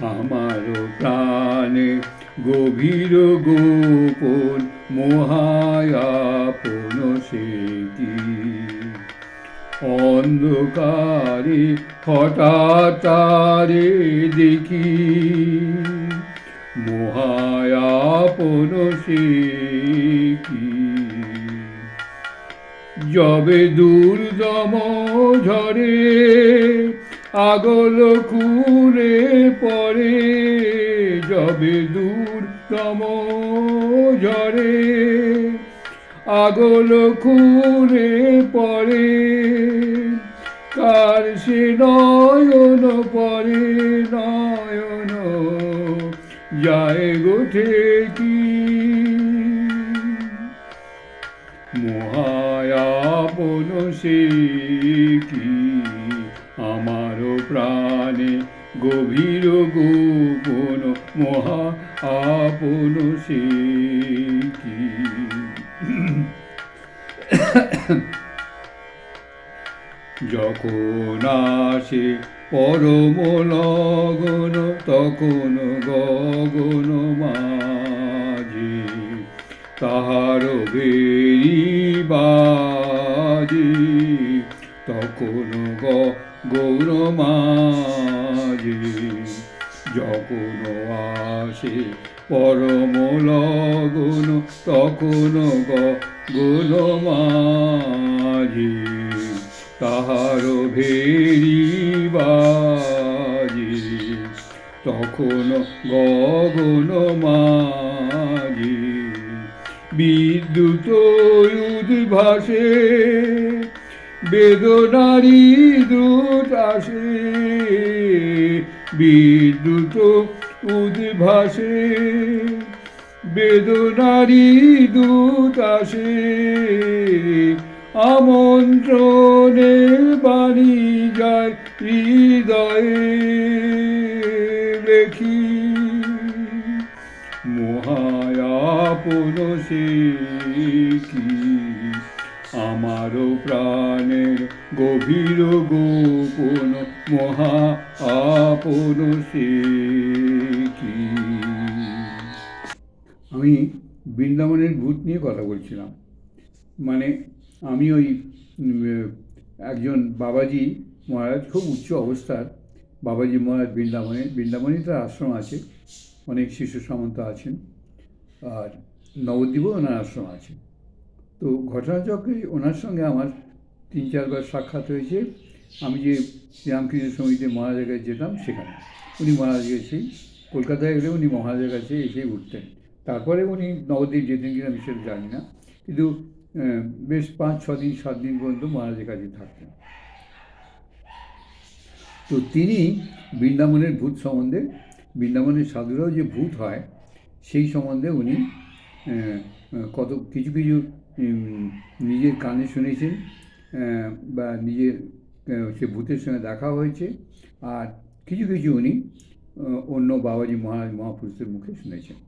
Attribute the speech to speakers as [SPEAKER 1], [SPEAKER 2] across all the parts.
[SPEAKER 1] আমার প্রাণে, গভীর গোপন মহায়াপন সে কি অন্ধকারে হঠাৎ দেখি মহায়াপন সে কি যবে দুর্দম ঝরে আগল কুরে পরে যবে দূরতম ঝরে আগল কুরে পরে কার সে নয়ন পরে নয়ন যায় গোঠে কি মহায়াপন সে কি গভীর গোপন মহা আপন সে কি? যখন আসে পরম লগন, তখন গগন মাঝে তাহার বেরি বাজে। তখন গ গৌর মাঝে যখন আসে পরম লগন তখন গ গুণ মাঝে তাহার ভেরি তখন গগন মাঝে বিদ্যুৎ উদ্ভাসে, বেদনারি দূত আসে বিদ্যুৎ উদ্ভাসে বেদনারি দূত আসে আমন্ত্রণের বাণী যায় হৃদয়ে লেখি। মহায়াপন সে কি আমারও প্রাণের গভীর গোপন মহা আপন সে কি? আমি বৃন্দাবনের ভূত নিয়ে কথা বলছিলাম। মানে আমি ওই একজন বাবাজি মহারাজ, খুব উচ্চ অবস্থার বাবাজি মহারাজ বৃন্দাবনে বৃন্দাবনে তার আশ্রম আছে। অনেক শিশু সামন্ত আছেন। আর নবদ্বীপও ওনার আশ্রম আছে। তো ঘটনাচক্রে ওনার সঙ্গে আমার তিন চারবার সাক্ষাৎ হয়েছে। আমি যে রামকৃষ্ণ সমিতি মহারাজের কাছে যেতাম সেখানে। উনি মহারাজের কাছেই কলকাতায় গেলে উনি মহারাজের কাছে এসেই উঠতেন। তারপরে উনি নবদ্বীপ যেতেন কিনা আমি সেটা জানি না। কিন্তু বেশ পাঁচ, ছ দিন, সাত দিন পর্যন্ত মহারাজের কাছে থাকতেন। তো তিনি বৃন্দাবনের ভূত সম্বন্ধে, বৃন্দাবনের সাধুরাও যে ভূত হয়, সেই সম্বন্ধে উনি কত, কিছু কিছু নিজের কানে শুনেছেন বা নিজের সে ভূতের সঙ্গে দেখা হয়েছে, আর কিছু কিছু উনি অন্য বাবাজি মহারাজ মহাপুরুষের মুখে শুনেছেন।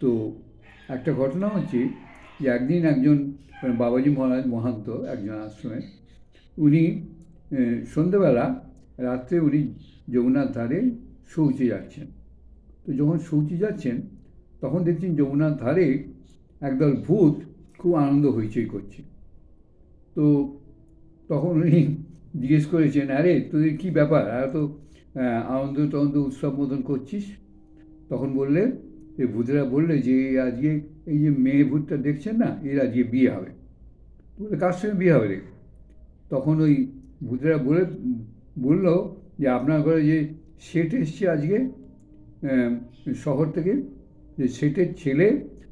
[SPEAKER 1] তো একটা ঘটনা হচ্ছে যে একদিন একজন মানে বাবাজি মহারাজ মহান্ত, একজন আশ্রমে, উনি সন্ধ্যেবেলা রাত্রে উনি যমুনার ধারে শৌচে যাচ্ছেন। তো যখন শৌচে যাচ্ছেন, তখন দেখছেন যমুনার ধারে একদল ভূত খুব আনন্দ হইচই করছে। তো তখন উনি জিজ্ঞেস করেছেন আরে তোদের কী ব্যাপার? এত আহ, আনন্দ টানন্দ উৎসব মতন করছিস? তখন বললে এই ভূতেরা বললে যে আজকে এই যে মেয়ে ভূতটা দেখছেন না এর আজকে বিয়ে হবে। বলে কার সঙ্গে বিয়ে হবে রে? তখন ওই ভূতেরা বলে বলল যে আপনার ঘরে যে সেট এসছে আজকে শহর থেকে যে সেটের ছেলে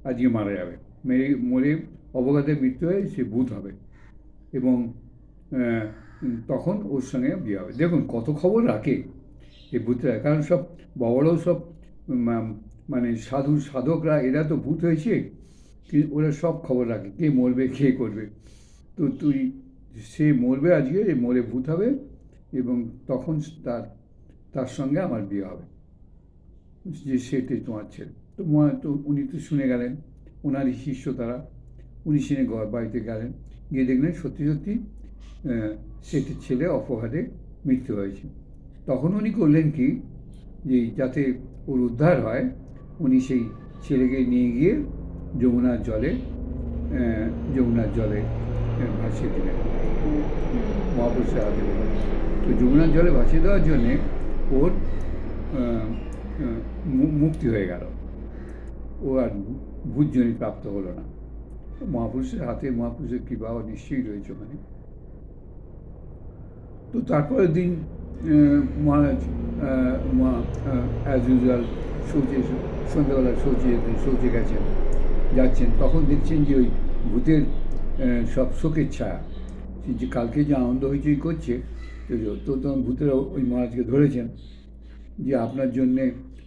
[SPEAKER 1] আজকে মারা যাবে মেরে মরে অবগাতে মৃত্যু হয়ে, সে ভূত হবে। এবং তখন ওর সঙ্গে বিয়ে হবে। দেখুন, কত খবর রাখে এই ভূতরা। কারণ সব বড়রাও সব মানে সাধু সাধকরা, এরা তো ভূত হয়েছে। ওরা সব খবর রাখে। কে মরবে, কে করবে? তো তুই, সে মরবে আজকে মরে ভূত হবে এবং তখন তার তার সঙ্গে আমার বিয়ে হবে। যে সেটাই তোমার ছেলে। তো তো উনি তো শুনে গেলেন। ওনারই শিষ্য তারা। উনি শুনে ঘর বাড়িতে গেলেন। গিয়ে দেখলেন সত্যি সত্যি সেটির ছেলে অপঘাতে মৃত্যু হয়েছে। তখন উনি করলেন কি, যে যাতে ওর উদ্ধার হয়, উনি সেই ছেলেকে নিয়ে গিয়ে যমুনার জলে যমুনার জলে ভাসিয়ে দিলেন। মহাপুরুষের হাতে দিলেন। তো যমুনার জলে ভাসিয়ে দেওয়ার জন্যে ওর মুক্তি হয়ে গেল। ও আর ভূতজনি প্রাপ্ত হলো না। মহাপুরুষের হাতে মহাপুরুষের কৃপাও নিশ্চয়ই রয়েছে ওখানে। তো তারপরের দিন মহারাজ অ্যাজ ইউজুয়াল শৌচে সন্ধ্যাবেলা শৌচে শৌচে গেছেন, যাচ্ছেন। তখন দেখছেন যে ওই ভূতের সব শোকের ছায়া। যে কালকে যে আনন্দ হইচই করছে, তো তখন ভূতেরা ওই মহারাজকে ধরেছেন যে আপনার জন্যে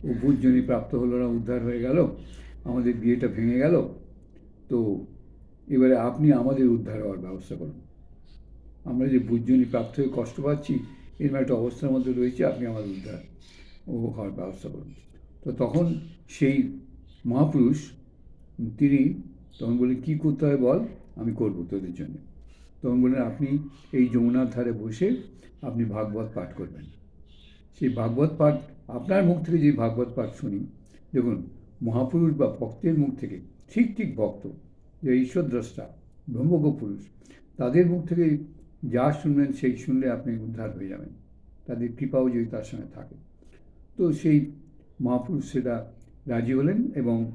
[SPEAKER 1] ও ভূতজনি প্রাপ্ত হলো না, উদ্ধার হয়ে গেল, আমাদের বিয়েটা ভেঙে গেল, তো এবারে আপনি আমাদের উদ্ধার হওয়ার ব্যবস্থা করুন। আমরা যে ভূতজনি প্রাপ্ত হয়ে কষ্ট পাচ্ছি এরকম একটা অবস্থার মধ্যে রয়েছে, আপনি আমাদের উদ্ধার ও হওয়ার ব্যবস্থা করুন। তো তখন সেই মহাপুরুষ, তিনি তখন বললেন, কী করতে হয় বল? আমি করব তোদের জন্য। তখন বললেন, আপনি এই যমুনার ধারে বসে আপনি ভাগবত পাঠ করবেন। সেই ভাগবত পাঠ, আপনার মুখ থেকে যে ভাগবত পাঠ শুনি, দেখুন, মহাপুরুষ বা ভক্তের মুখ থেকে ঠিক ঠিক ভক্ত যে ঈশ্বর দ্রষ্টা, ব্রহ্মজ্ঞ পুরুষ, তাদের মুখ থেকে যা শুনবেন সেই শুনলে আপনি উদ্ধার হয়ে যাবেন। তাদের কৃপাও যদি তার সঙ্গে থাকে। তো সেই মহাপুরুষ সেটা রাজি হলেন এবং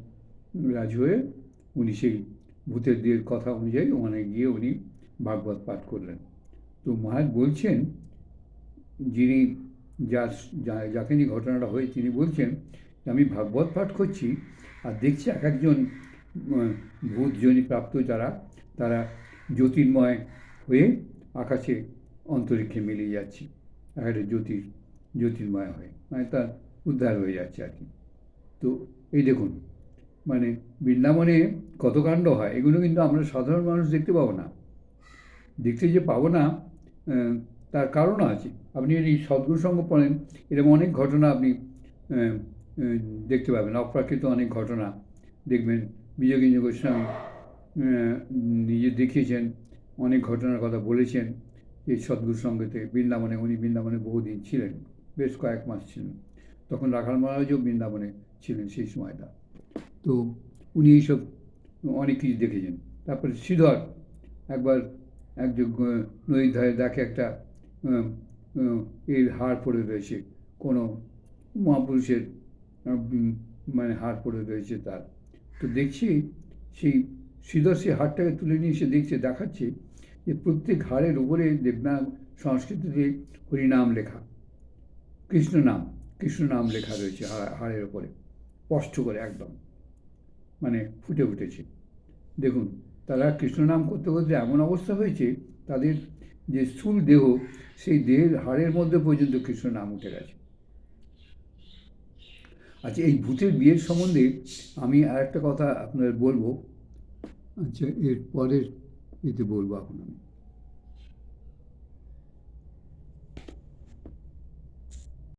[SPEAKER 1] রাজি হয়ে উনি সেই ভূতের দিয়ের কথা অনুযায়ী ওখানে গিয়ে উনি ভাগবত পাঠ করলেন। তো মহারাজ বলছেন, যিনি যার যা- যাকে নিয়ে ঘটনাটা হয়ে তিনি বলছেন, আমি ভাগবত পাঠ করছি আর দেখছি এক একজন উম, ভূতজনী প্রাপ্ত যারা তারা জ্যোতির্ময় হয়ে আকাশে অন্তরিক্ষে মিলিয়ে যাচ্ছে এক একটা জ্যোতির জ্যোতির্ময় হয়ে মানে তার উদ্ধার হয়ে যাচ্ছে আর কি। তো এই দেখুন মানে বৃন্দাবনে কত কাণ্ড হয় এগুলো কিন্তু আমরা সাধারণ মানুষ দেখতে পাবো না। দেখতে যে পাবো না তার কারণও আছে। আপনি যদি সদ্গুরু সঙ্গ পড়েন এরকম অনেক ঘটনা আপনি দেখতে পাবেন। অপ্রাকৃত অনেক ঘটনা দেখবেন। বিজয়গিঞ্জ গোস্বামী নিজে দেখিয়েছেন, অনেক ঘটনার কথা বলেছেন এই সদ্গুরু সঙ্গেতে। বৃন্দাবনে, উনি বৃন্দাবনে বহুদিন ছিলেন, বেশ কয়েক মাস ছিলেন। তখন রাখাল মহারাজও বৃন্দাবনে ছিলেন সেই সময়টা। তো উনি এইসব অনেক কিছু দেখেছেন। তারপরে শ্রীধর একবার একজন নদীর ধারে দেখে একটা এর হাড় পড়ে রয়েছে, কোনো মহাপুরুষের মানে হাড় পড়ে রয়েছে তার। তো দেখছি সেই সেই হাড়টাকে তুলে নিয়ে এসে দেখছে, দেখাচ্ছে যে প্রত্যেক হাড়ের উপরে দেবনাম সংস্কৃতিতে হরিনাম লেখা, কৃষ্ণ নাম কৃষ্ণ নাম লেখা রয়েছে হাড়ের ওপরে স্পষ্ট করে একদম মানে ফুটে উঠেছে। দেখুন, তারা কৃষ্ণ নাম করতে করতে এমন অবস্থা হয়েছে, তাদের যে স্থূল দেহ, সেই দেহের হাড়ের মধ্যে পর্যন্ত কৃষ্ণ নাম উঠে গেছে। আচ্ছা এই ভূতের বিয়ের সম্বন্ধে আমি আর একটা কথা আপনার বলব। আচ্ছা এর পরের এতে বলব এখন আমি